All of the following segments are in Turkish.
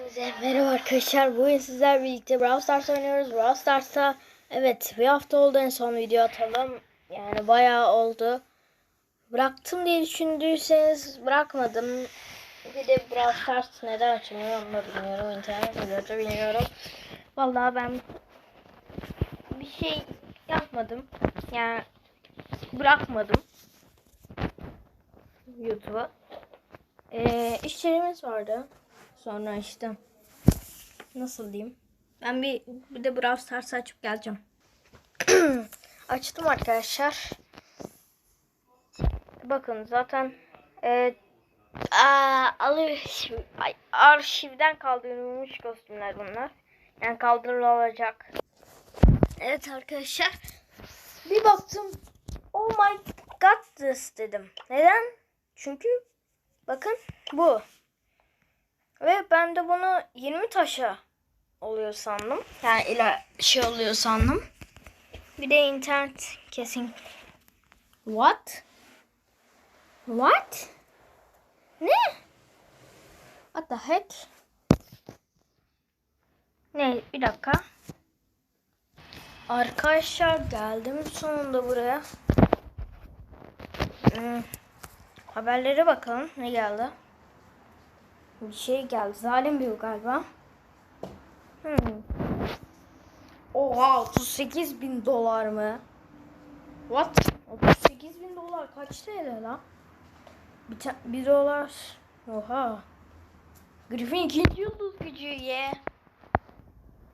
Hepinize merhaba arkadaşlar. Bugün sizler birlikte Brawl Stars oynuyoruz. Brawl Stars'ta evet bir hafta oldu en son video atalım. Yani bayağı oldu. Bıraktım diye düşündüyseniz bırakmadım. Bir de Brawl Stars neden açılmıyor onu da bilmiyorum. İnternet videoda bilmiyorum. Vallahi ben bir şey yapmadım. Yani bırakmadım. YouTube'a. Ee, işlerimiz vardı. Sonra işte nasıl diyeyim? Ben bir bir de Brawl Stars açıp geleceğim. Açtım arkadaşlar. Bakın zaten e, aa, alış, ay, arşivden kaldırılmış kostümler bunlar. Yani kaldırılacak. Evet arkadaşlar. Bir baktım. Oh my god this dedim. Neden? Çünkü bakın bu. Ve ben de bunu 20 taşa oluyor sandım. Yani ila şey oluyor sandım. Bir de internet kesin. What? What? Ne? What the heck? Ne? Bir dakika. Arkadaşlar geldim sonunda buraya. Hmm. Haberlere bakalım. Ne geldi? Bir şey geldi. Zalim bir galiba. Hmm. Oha 38 bin dolar mı? What? 38 bin dolar kaç TL lan? Bir, bir dolar. Oha. Griffin ikinci yıldız gücü ye.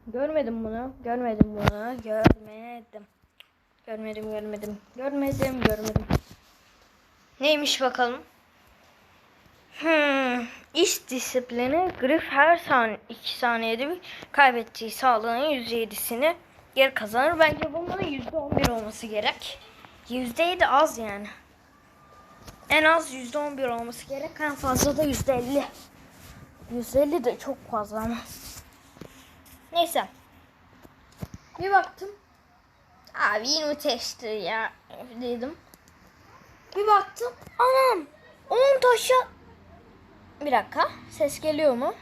Görmedim bunu. Görmedim bunu. Görmedim. Görmedim görmedim. Görmedim görmedim. Neymiş bakalım. Hmm. İş disiplini Griff her san 2 saniyede bir kaybettiği sağlığının %7'sini geri kazanır. Bence bunların %11 olması gerek. %7 az yani. En az %11 olması gerek. En fazla da %50. %50 de çok fazla ama. Neyse. Bir baktım. Abi 20 testtir ya dedim. Bir baktım. Anam 10 taşa bir dakika. Ses geliyor mu?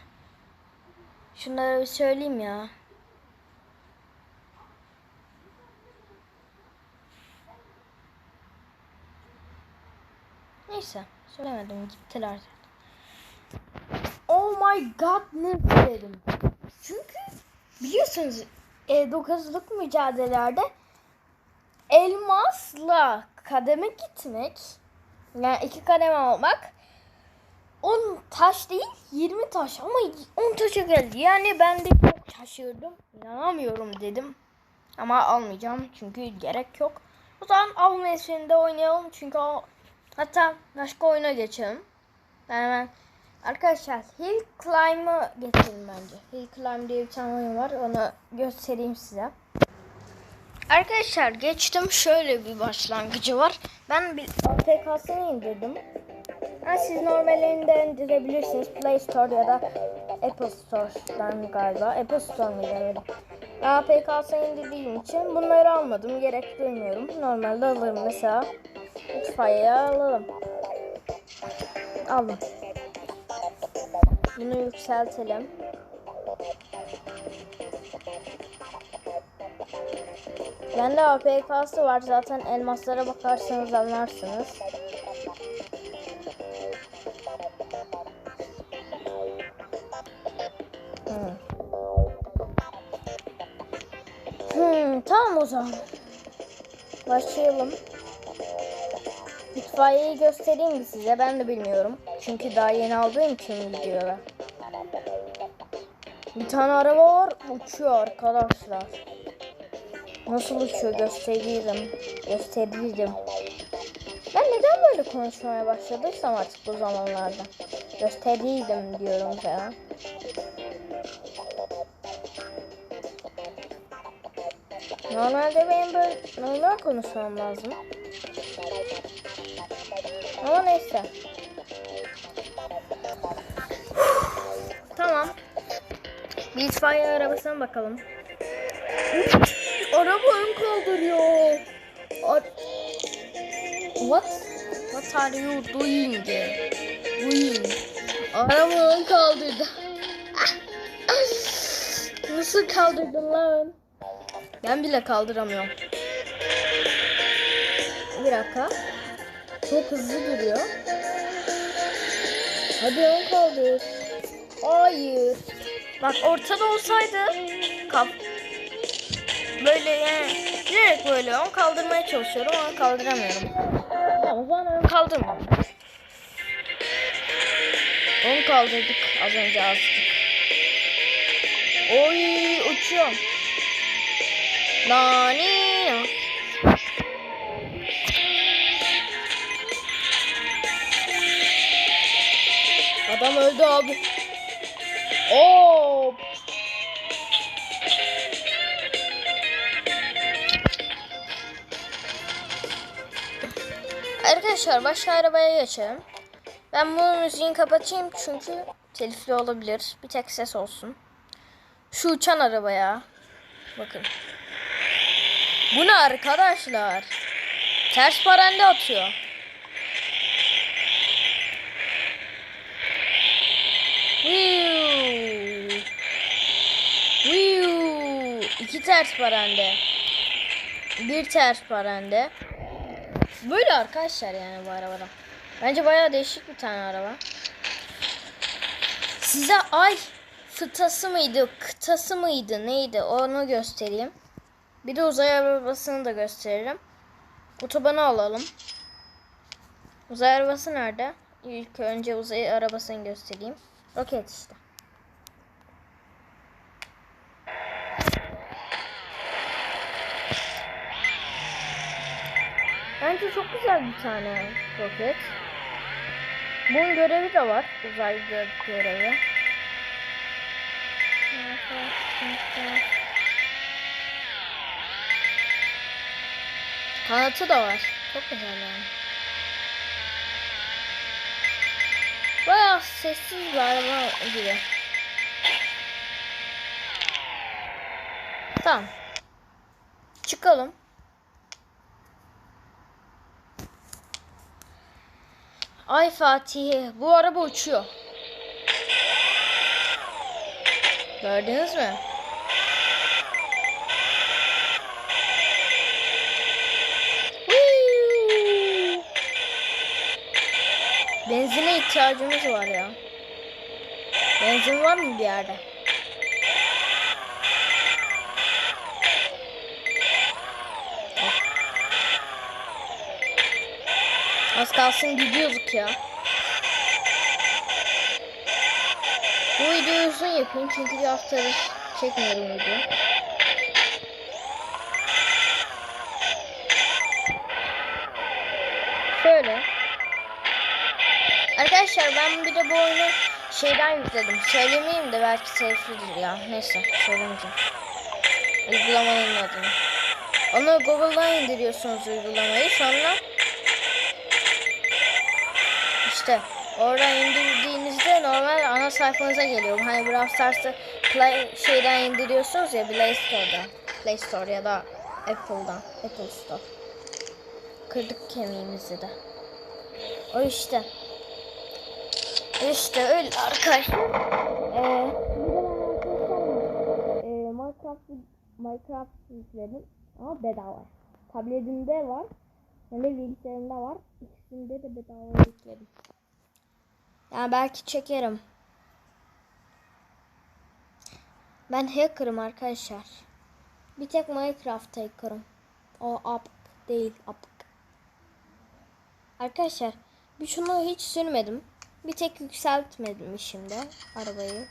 Şunları bir söyleyeyim ya. Neyse. Söylemedim. Gittiler zaten. Oh my god ne dedim. Çünkü biliyorsunuz e, dokuzluk mücadelelerde elmasla kademe gitmek yani iki kademe almak 10 taş değil 20 taş ama 10 taşa geldi. Yani ben de çok şaşırdım. İnanamıyorum dedim. Ama almayacağım çünkü gerek yok. O zaman av mevsiminde oynayalım çünkü o... Hatta başka oyuna geçelim. Ben hemen... Arkadaşlar Hill Climb'ı getirin bence. Hill Climb diye bir tane oyun var. Onu göstereyim size. Arkadaşlar geçtim. Şöyle bir başlangıcı var. Ben bir APK'sını indirdim. Ha, siz normalinden indirebilirsiniz. Play Store ya da Apple Store'dan galiba. Apple Store öyle? Ben APK'sını indirdiğim için bunları almadım. Gerek duymuyorum. Normalde alırım mesela. İtfaiye alalım. Aldım. Bunu yükseltelim. Bende APK'sı var zaten elmaslara bakarsanız anlarsınız. Zaman. Başlayalım. İtfaiyeyi göstereyim mi size? Ben de bilmiyorum. Çünkü daha yeni aldığım için videoya. Bir tane araba var. Uçuyor arkadaşlar. Nasıl uçuyor gösteririm. Gösteririm. Ben neden böyle konuşmaya başladıysam artık bu zamanlarda. Gösterirdim diyorum falan. Normalde benim böyle normal konuşmam lazım. Ama neyse. tamam. Bir itfaiye arabasına bakalım. Araba ön kaldırıyor. Ar What? What are you doing? Doing. Araba ön kaldırdı. Ah, Nasıl kaldırdın lan? Ben bile kaldıramıyorum. Bir dakika. Çok hızlı duruyor. Hadi ön kaldır. Hayır. Bak ortada olsaydı kap böyle yani direkt böyle ön kaldırmaya çalışıyorum ama kaldıramıyorum. Tamam o zaman ön kaldırma. Ön kaldırdık az önce azıcık. Oy uçuyorum. Nani. Adam öldü abi. Oo. Arkadaşlar başka arabaya geçelim. Ben bu müziğini kapatayım çünkü telifli olabilir. Bir tek ses olsun. Şu uçan arabaya. Bakın. Bu ne arkadaşlar? Ters parende atıyor. Wiu. Wiu. İki ters parende. Bir ters parende. Böyle arkadaşlar yani bu arabada. Bence bayağı değişik bir tane araba. Size ay fıtası mıydı, kıtası mıydı, neydi onu göstereyim. Bir de uzay arabasını da gösteririm. Otobanı alalım. Uzay arabası nerede? İlk önce uzay arabasını göstereyim. Roket işte. Bence çok güzel bir tane roket. Bunun görevi de var. Uzayda görevi. Kanatı da var. Çok güzel yani. Bayağı sessiz bir araba gibi. Tamam. Çıkalım. Ay Fatih, bu araba uçuyor. Gördünüz mü? Benzine ihtiyacımız var ya. Benzin var mı bir yerde? Az kalsın gidiyorduk ya. Bu videoyu uzun yapayım çünkü bir haftadır çekmiyorum video. Arkadaşlar ben bir de bu oyunu şeyden yükledim. Söylemeyeyim de belki teliflidir ya. Neyse söylemeyeceğim. Uygulamanın adını. Onu Google'dan indiriyorsunuz uygulamayı. Sonra işte oradan indirdiğinizde normal ana sayfanıza geliyor. Hani Brawl Stars'ı Play şeyden indiriyorsunuz ya Play Store'dan. Play Store ya da Apple'dan. Apple Store. Kırdık kemiğimizi de. O işte. İşte öyle arkadaşlar. Ee, bir de ben arkadaşlar e, Minecraft Minecraft yükledim ama bedava. Tabletimde var. Hem de bilgisayarımda var. İkisinde de bedava yükledim. Yani belki çekerim. Ben hacker'ım arkadaşlar. Bir tek Minecraft hacker'ım. O up değil up. Arkadaşlar bir şunu hiç sürmedim. Bir tek yükseltmedim şimdi arabayı.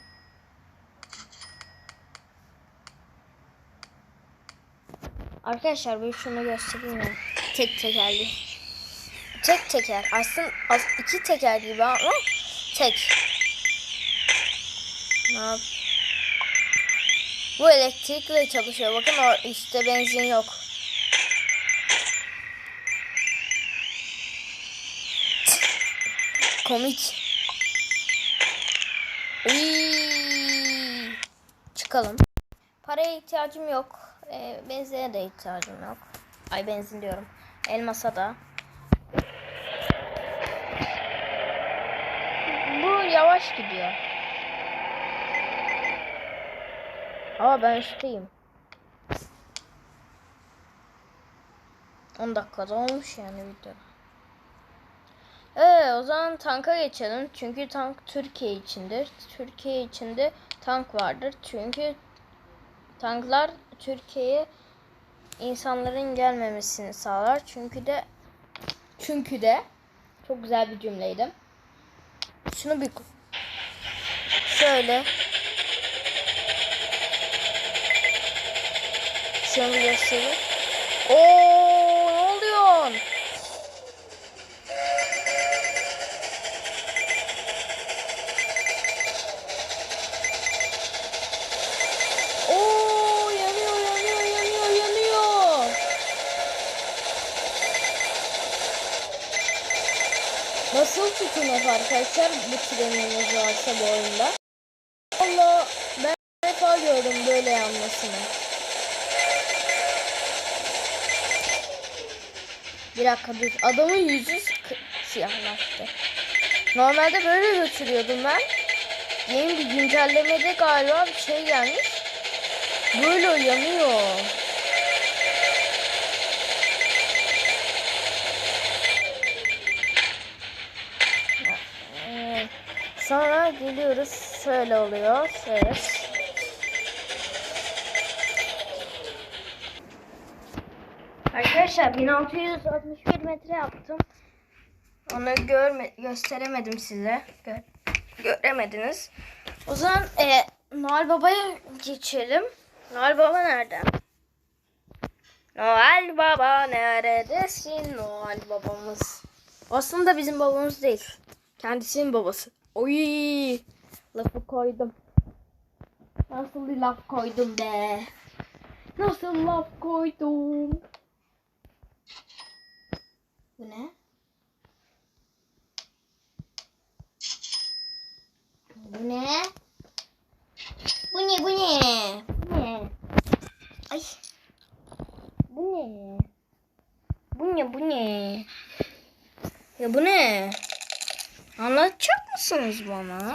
Arkadaşlar bir şunu göstereyim ya. Tek tekerli. Tek teker. Aslında iki teker gibi ama tek. Ne yap? Bu elektrikle çalışıyor. Bakın o işte benzin yok. Komik. Çıkalım. Paraya ihtiyacım yok. E, benzine de ihtiyacım yok. Ay benzin diyorum. Elmasa da. Bu yavaş gidiyor. Aa ben üstteyim. 10 dakikada olmuş yani video. Evet o zaman tanka geçelim. Çünkü tank Türkiye içindir. Türkiye içinde tank vardır. Çünkü tanklar Türkiye'ye insanların gelmemesini sağlar. Çünkü de çünkü de çok güzel bir cümleydi. Şunu bir şöyle şunu göstereyim. Oo Nasıl tutunur arkadaşlar bu trenimiz varsa bu oyunda? Allah ben defa gördüm böyle yanmasını. Bir dakika dur. Adamın yüzü siyahlaştı. Normalde böyle götürüyordum ben. Yeni bir güncellemede galiba bir şey gelmiş. Böyle yanıyor. Sonra geliyoruz. Şöyle oluyor. Evet. Arkadaşlar 1661 metre yaptım. Onu görme gösteremedim size. Gö göremediniz. O zaman e, Noel Baba'ya geçelim. Noel Baba nerede? Noel Baba neredesin Noel babamız? Aslında bizim babamız değil. Kendisinin babası. Oy! Lafı koydum. Nasıl bir laf koydum be? Nasıl laf koydum? Bu ne? Bu ne? Bu ne bu ne? Bu ne? Ay. Bu ne? Bu ne bu ne? Ya bu ne? Anlatacak mısınız bana?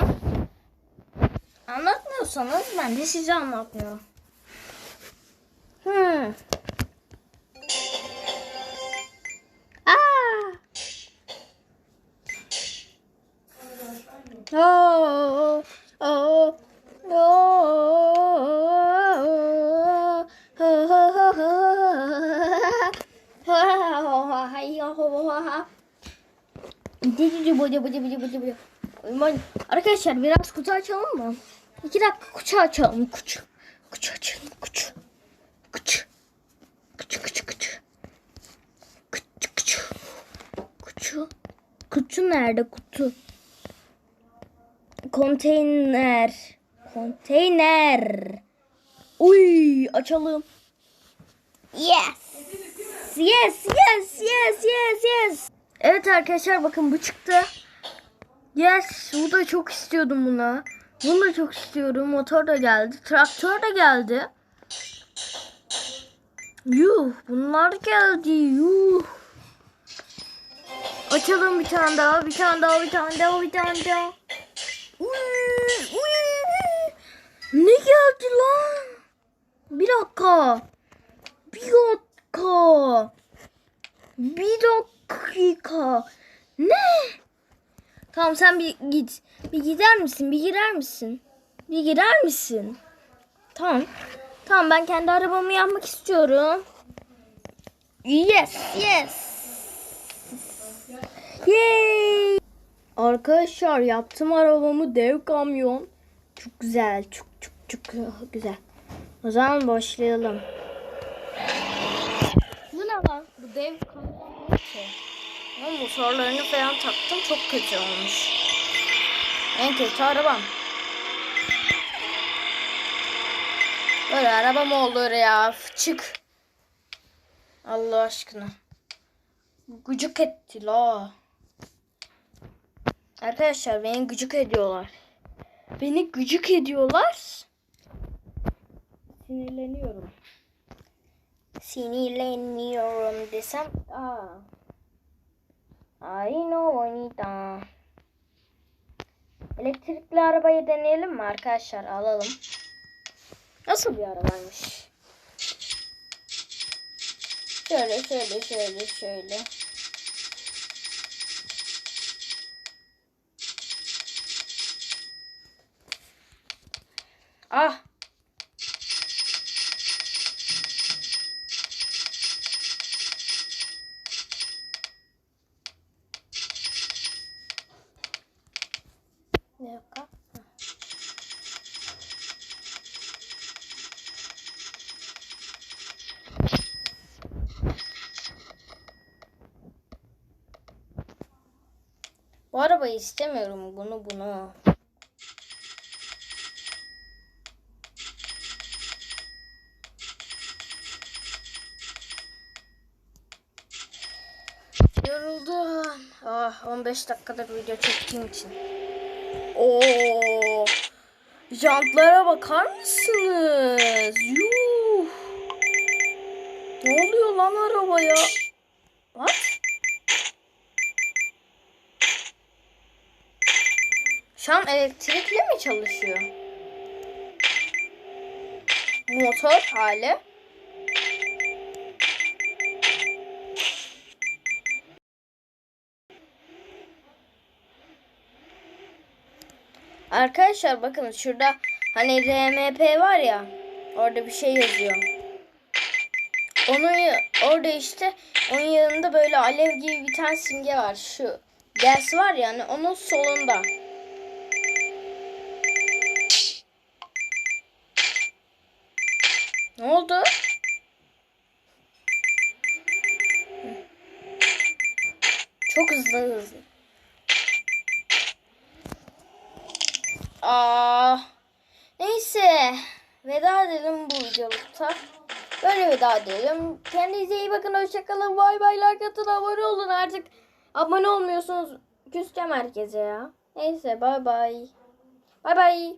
Anlatmıyorsanız ben de size anlatmıyorum. Hmm. Arkadaşlar biraz kutu açalım mı? İki dakika kutu açalım. Kutu. Kutu açalım. Kutu. Kutu. Kutu kutu kutu. Kutu kutu. Kutu. Kutu nerede kutu? Konteyner. Konteyner. Uy açalım. Yes. Yes yes yes yes yes. Evet arkadaşlar bakın bu çıktı. Yes bu da çok istiyordum buna. Bunu da çok istiyorum. Motor da geldi. Traktör de geldi. Yuh bunlar geldi. Yuh. Açalım bir tane daha, bir tane daha, bir tane daha, bir tane daha. Uy, uy. Ne geldi lan? Bir dakika. Bir dakika. Bir dakika. Ne? Tamam sen bir git. Bir gider misin? Bir girer misin? Bir girer misin? Tamam. Tamam ben kendi arabamı yapmak istiyorum. Yes, yes. Yay! Arkadaşlar yaptım arabamı dev kamyon. Çok güzel, çok çok çok güzel. O zaman başlayalım. Bu ne lan? Bu dev kamyon ne ki? Ama motorlarını falan taktım çok kötü olmuş. En kötü arabam. Böyle araba mı olur ya? Çık. Allah aşkına. Gıcık etti la. Arkadaşlar beni gıcık ediyorlar. Beni gıcık ediyorlar. Sinirleniyorum. Sinirleniyorum desem. Aa. Ay no bonita. Elektrikli arabayı deneyelim mi arkadaşlar? Alalım. Nasıl bir arabaymış? Şöyle şöyle şöyle şöyle. Ah. Bir dakika. Bu arabayı istemiyorum. Bunu bunu. Yoruldum. Ah 15 dakikadır video çektiğim için. Oo! Jantlara bakar mısınız? Yuh! Ne oluyor lan arabaya? What? Şu an elektrikli mi çalışıyor? Motor hali. Arkadaşlar bakın şurada hani RMP var ya orada bir şey yazıyor. Onu orada işte onun yanında böyle alev gibi bir tane simge var. Şu gaz var ya hani onun solunda. Ne oldu? Çok hızlı hızlı. Aa, neyse. Veda edelim bu videolukta. Böyle veda edelim. Kendinize iyi bakın. Hoşçakalın. Bay bay. Like atın. Abone olun artık. Abone olmuyorsunuz. Küseceğim herkese ya. Neyse. Bay bay. Bay bay.